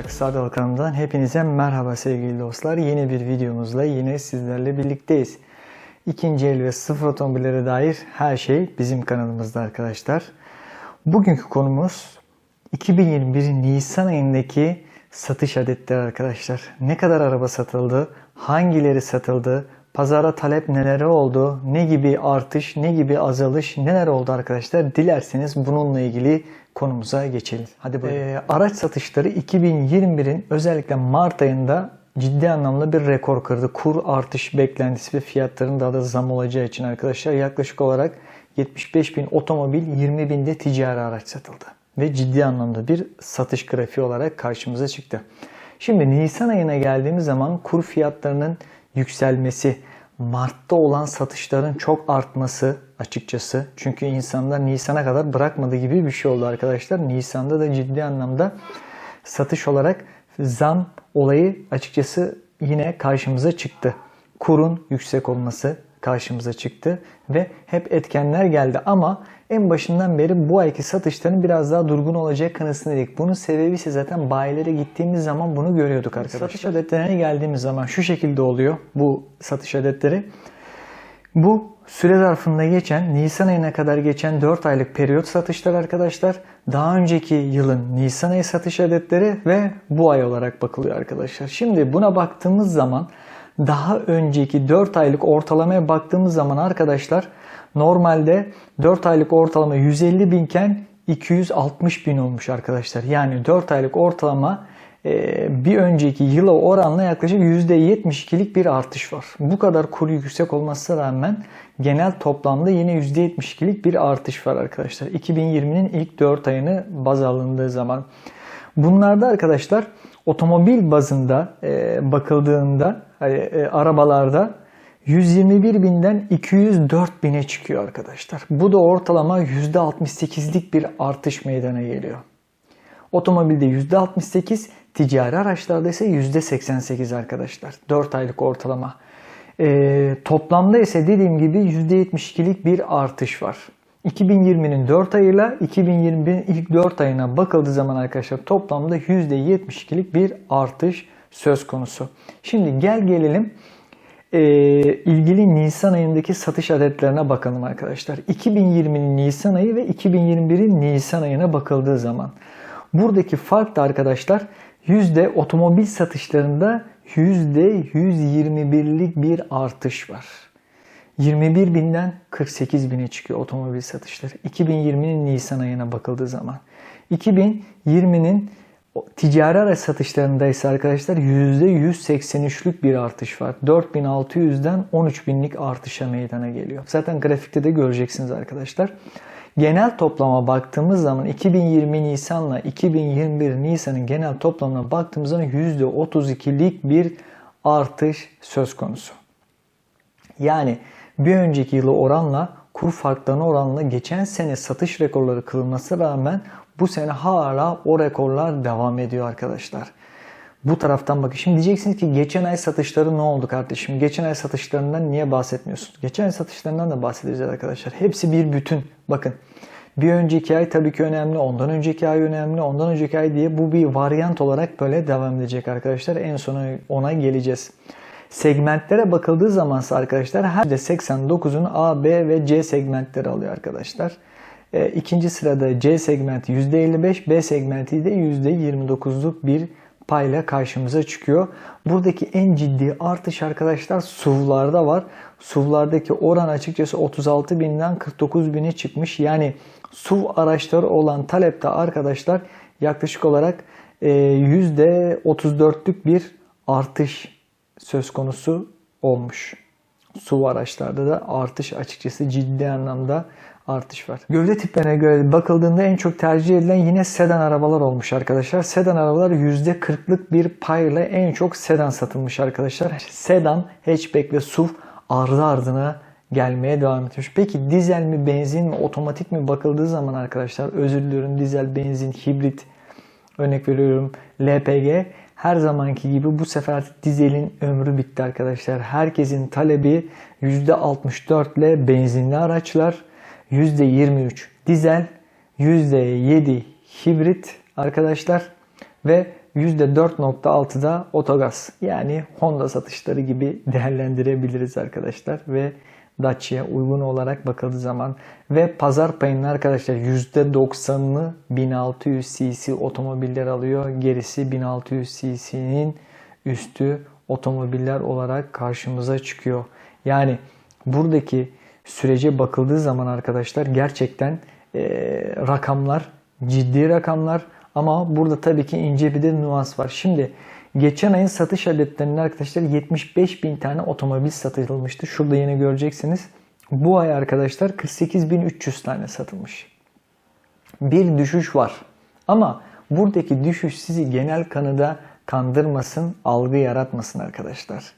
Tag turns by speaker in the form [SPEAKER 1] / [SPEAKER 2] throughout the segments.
[SPEAKER 1] Trak Sadal kanalından hepinize merhaba sevgili dostlar. Yeni bir videomuzla yine sizlerle birlikteyiz. İkinci el ve sıfır otomobillere dair her şey bizim kanalımızda arkadaşlar. Bugünkü konumuz 2021 Nisan ayındaki satış adetleri arkadaşlar. Ne kadar araba satıldı, hangileri satıldı, pazara talep neler oldu, ne gibi artış, ne gibi azalış, neler oldu arkadaşlar. Dilerseniz bununla ilgili konumuza geçelim. Hadi buyurun. Ee, araç satışları 2021'in özellikle Mart ayında ciddi anlamda bir rekor kırdı. Kur artış beklentisi ve fiyatların daha da zam olacağı için arkadaşlar yaklaşık olarak 75 bin otomobil 20 binde ticari araç satıldı. Ve ciddi anlamda bir satış grafiği olarak karşımıza çıktı. Şimdi Nisan ayına geldiğimiz zaman kur fiyatlarının yükselmesi, Mart'ta olan satışların çok artması açıkçası. Çünkü insanlar Nisan'a kadar bırakmadı gibi bir şey oldu arkadaşlar. Nisan'da da ciddi anlamda satış olarak zam olayı açıkçası yine karşımıza çıktı. Kurun yüksek olması karşımıza çıktı ve hep etkenler geldi ama en başından beri bu ayki satışların biraz daha durgun olacağı kanısındaydık. Bunun sebebi ise zaten bayilere gittiğimiz zaman bunu görüyorduk arkadaşlar. Satış adetlerine geldiğimiz zaman şu şekilde oluyor bu satış adetleri. Bu süre zarfında geçen Nisan ayına kadar geçen 4 aylık periyot satışlar arkadaşlar. Daha önceki yılın Nisan ayı satış adetleri ve bu ay olarak bakılıyor arkadaşlar. Şimdi buna baktığımız zaman daha önceki 4 aylık ortalamaya baktığımız zaman arkadaşlar normalde 4 aylık ortalama 150 binken 260 bin olmuş arkadaşlar. Yani 4 aylık ortalama e, bir önceki yıla oranla yaklaşık %72'lik bir artış var. Bu kadar kuru yüksek olmasına rağmen genel toplamda yine %72'lik bir artış var arkadaşlar. 2020'nin ilk 4 ayını baz alındığı zaman. Bunlarda arkadaşlar otomobil bazında e, bakıldığında hani, e, arabalarda 121 binden 204 bine çıkıyor arkadaşlar. Bu da ortalama %68'lik bir artış meydana geliyor. Otomobilde %68, ticari araçlarda ise %88 arkadaşlar. 4 aylık ortalama. Ee, toplamda ise dediğim gibi %72'lik bir artış var. 2020'nin 4 ayıyla 2021'in ilk 4 ayına bakıldığı zaman arkadaşlar toplamda %72'lik bir artış söz konusu. Şimdi gel gelelim e, ilgili Nisan ayındaki satış adetlerine bakalım arkadaşlar. 2020'nin Nisan ayı ve 2021'in Nisan ayına bakıldığı zaman buradaki fark da arkadaşlar yüzde otomobil satışlarında yüzde 121'lik bir artış var. 21 binden 48 bine çıkıyor otomobil satışları. 2020'nin Nisan ayına bakıldığı zaman. 2020'nin ticari araç satışlarında ise arkadaşlar %183'lük bir artış var. 4600'den 13000'lik artışa meydana geliyor. Zaten grafikte de göreceksiniz arkadaşlar. Genel toplama baktığımız zaman 2020 Nisan'la 2021 Nisan'ın genel toplamına baktığımız zaman %32'lik bir artış söz konusu. Yani bir önceki yılı oranla kur farklarına oranla geçen sene satış rekorları kırılmasına rağmen bu sene hala o rekorlar devam ediyor arkadaşlar. Bu taraftan bakın. Şimdi diyeceksiniz ki geçen ay satışları ne oldu kardeşim? Geçen ay satışlarından niye bahsetmiyorsun? Geçen ay satışlarından da bahsedeceğiz arkadaşlar. Hepsi bir bütün. Bakın bir önceki ay tabii ki önemli, ondan önceki ay önemli, ondan önceki ay diye bu bir varyant olarak böyle devam edecek arkadaşlar. En sona ona geleceğiz. Segmentlere bakıldığı zamansa arkadaşlar her %89'un A, B ve C segmentleri alıyor arkadaşlar. E, ikinci sırada C segmenti %55, B segmenti de %29'luk bir payla karşımıza çıkıyor. Buradaki en ciddi artış arkadaşlar SUV'larda var. SUV'lardaki oran açıkçası 36 binden 49 bine çıkmış. Yani SUV araçları olan talepte arkadaşlar yaklaşık olarak %34'lük e, bir artış söz konusu olmuş. SUV araçlarda da artış açıkçası ciddi anlamda artış var. Gövde tiplerine göre bakıldığında en çok tercih edilen yine sedan arabalar olmuş arkadaşlar. Sedan arabalar %40'lık bir payla en çok sedan satılmış arkadaşlar. Sedan, hatchback ve SUV ardı ardına gelmeye devam etmiş. Peki dizel mi, benzin mi, otomatik mi bakıldığı zaman arkadaşlar özür diliyorum dizel, benzin, hibrit örnek veriyorum LPG her zamanki gibi bu sefer dizelin ömrü bitti arkadaşlar. Herkesin talebi %64 ile benzinli araçlar, %23 dizel, %7 hibrit arkadaşlar ve %4.6'da otogaz yani Honda satışları gibi değerlendirebiliriz arkadaşlar ve Dacia'ya uygun olarak bakıldığı zaman ve pazar payının arkadaşlar %90'ını 1600 cc otomobiller alıyor. Gerisi 1600 cc'nin üstü otomobiller olarak karşımıza çıkıyor. Yani buradaki sürece bakıldığı zaman arkadaşlar gerçekten e, rakamlar ciddi rakamlar ama burada tabii ki ince bir de nüans var. Şimdi geçen ayın satış adetlerinde arkadaşlar 75 bin tane otomobil satılmıştı. Şurada yine göreceksiniz. Bu ay arkadaşlar 48.300 tane satılmış. Bir düşüş var. Ama buradaki düşüş sizi genel kanıda kandırmasın, algı yaratmasın arkadaşlar.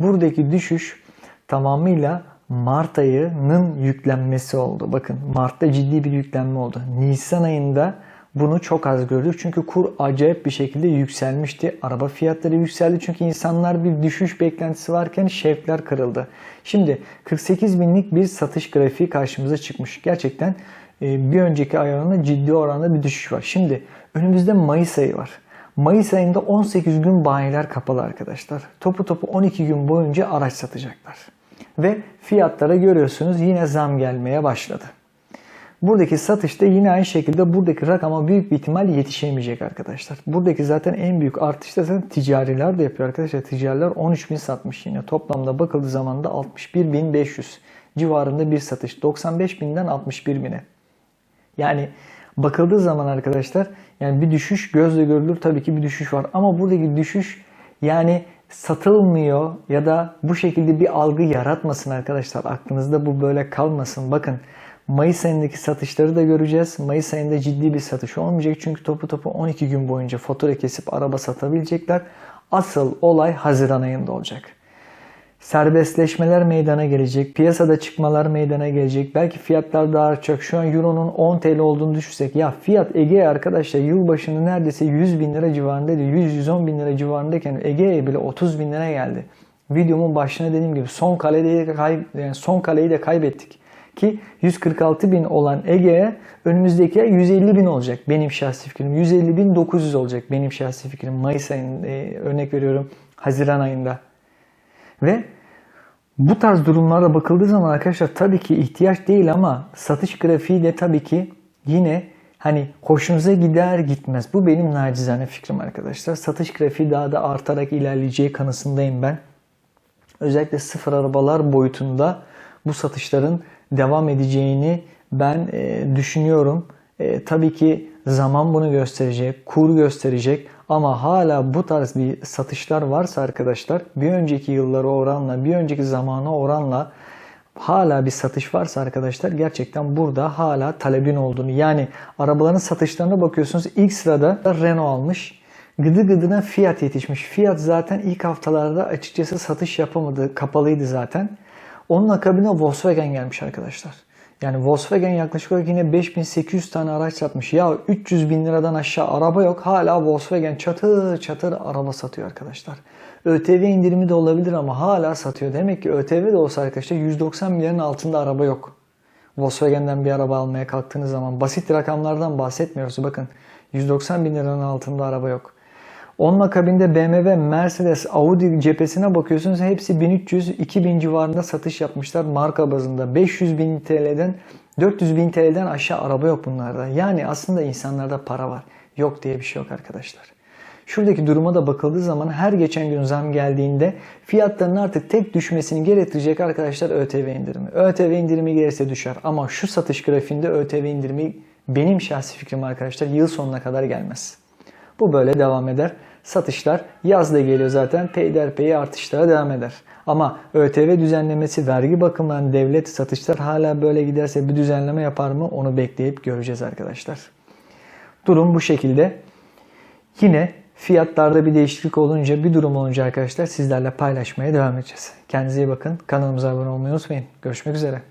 [SPEAKER 1] Buradaki düşüş tamamıyla Mart ayının yüklenmesi oldu. Bakın Mart'ta ciddi bir yüklenme oldu. Nisan ayında bunu çok az gördük. Çünkü kur acayip bir şekilde yükselmişti. Araba fiyatları yükseldi çünkü insanlar bir düşüş beklentisi varken şevkler kırıldı. Şimdi 48 binlik bir satış grafiği karşımıza çıkmış. Gerçekten e, bir önceki ay oranında ciddi oranda bir düşüş var. Şimdi önümüzde Mayıs ayı var. Mayıs ayında 18 gün bayiler kapalı arkadaşlar. Topu topu 12 gün boyunca araç satacaklar. Ve fiyatlara görüyorsunuz yine zam gelmeye başladı. Buradaki satışta yine aynı şekilde buradaki rakama büyük bir ihtimal yetişemeyecek arkadaşlar. Buradaki zaten en büyük artış da zaten ticariler de yapıyor arkadaşlar. Ticariler 13 bin satmış yine. Toplamda bakıldığı zaman da 61.500 civarında bir satış. 95 binden 61 bine. Yani bakıldığı zaman arkadaşlar yani bir düşüş gözle görülür tabii ki bir düşüş var. Ama buradaki düşüş yani satılmıyor ya da bu şekilde bir algı yaratmasın arkadaşlar. Aklınızda bu böyle kalmasın. Bakın Mayıs ayındaki satışları da göreceğiz. Mayıs ayında ciddi bir satış olmayacak. Çünkü topu topu 12 gün boyunca fatura kesip araba satabilecekler. Asıl olay Haziran ayında olacak. Serbestleşmeler meydana gelecek. Piyasada çıkmalar meydana gelecek. Belki fiyatlar daha artacak. Şu an Euro'nun 10 TL olduğunu düşünsek. Ya fiyat Ege'ye arkadaşlar yıl başında neredeyse 100 bin lira civarındaydı. 100-110 bin lira civarındayken Ege'ye bile 30 bin lira geldi. Videomun başına dediğim gibi son kaleyi de, kay, yani son kaleyi de kaybettik. Ki 146 bin olan Ege'ye önümüzdeki ay 150 bin olacak benim şahsi fikrim. 150 bin 900 olacak benim şahsi fikrim. Mayıs ayında e, örnek veriyorum Haziran ayında. Ve bu tarz durumlara bakıldığı zaman arkadaşlar tabii ki ihtiyaç değil ama satış grafiği de tabii ki yine hani hoşunuza gider gitmez. Bu benim nacizane fikrim arkadaşlar. Satış grafiği daha da artarak ilerleyeceği kanısındayım ben. Özellikle sıfır arabalar boyutunda bu satışların devam edeceğini ben e, düşünüyorum. E, tabii ki zaman bunu gösterecek, kur gösterecek ama hala bu tarz bir satışlar varsa arkadaşlar bir önceki yıllara oranla, bir önceki zamana oranla hala bir satış varsa arkadaşlar gerçekten burada hala talebin olduğunu yani arabaların satışlarına bakıyorsunuz ilk sırada Renault almış. Gıdı gıdına Fiat yetişmiş. Fiat zaten ilk haftalarda açıkçası satış yapamadı. Kapalıydı zaten. Onun akabine Volkswagen gelmiş arkadaşlar. Yani Volkswagen yaklaşık olarak yine 5800 tane araç satmış. Ya 300 bin liradan aşağı araba yok. Hala Volkswagen çatır çatır araba satıyor arkadaşlar. ÖTV indirimi de olabilir ama hala satıyor. Demek ki ÖTV de olsa arkadaşlar 190 milyarın altında araba yok. Volkswagen'den bir araba almaya kalktığınız zaman basit rakamlardan bahsetmiyoruz. Bakın 190 bin liranın altında araba yok. Onun akabinde BMW, Mercedes, Audi cephesine bakıyorsunuz hepsi 1300-2000 civarında satış yapmışlar marka bazında. 500 bin TL'den 400 bin TL'den aşağı araba yok bunlarda. Yani aslında insanlarda para var. Yok diye bir şey yok arkadaşlar. Şuradaki duruma da bakıldığı zaman her geçen gün zam geldiğinde fiyatların artık tek düşmesini gerektirecek arkadaşlar ÖTV indirimi. ÖTV indirimi gelirse düşer ama şu satış grafiğinde ÖTV indirimi benim şahsi fikrim arkadaşlar yıl sonuna kadar gelmez. Bu böyle devam eder. Satışlar yaz da geliyor zaten peyderpey artışlara devam eder. Ama ÖTV düzenlemesi vergi bakımından devlet satışlar hala böyle giderse bir düzenleme yapar mı onu bekleyip göreceğiz arkadaşlar. Durum bu şekilde. Yine fiyatlarda bir değişiklik olunca bir durum olunca arkadaşlar sizlerle paylaşmaya devam edeceğiz. Kendinize iyi bakın. Kanalımıza abone olmayı unutmayın. Görüşmek üzere.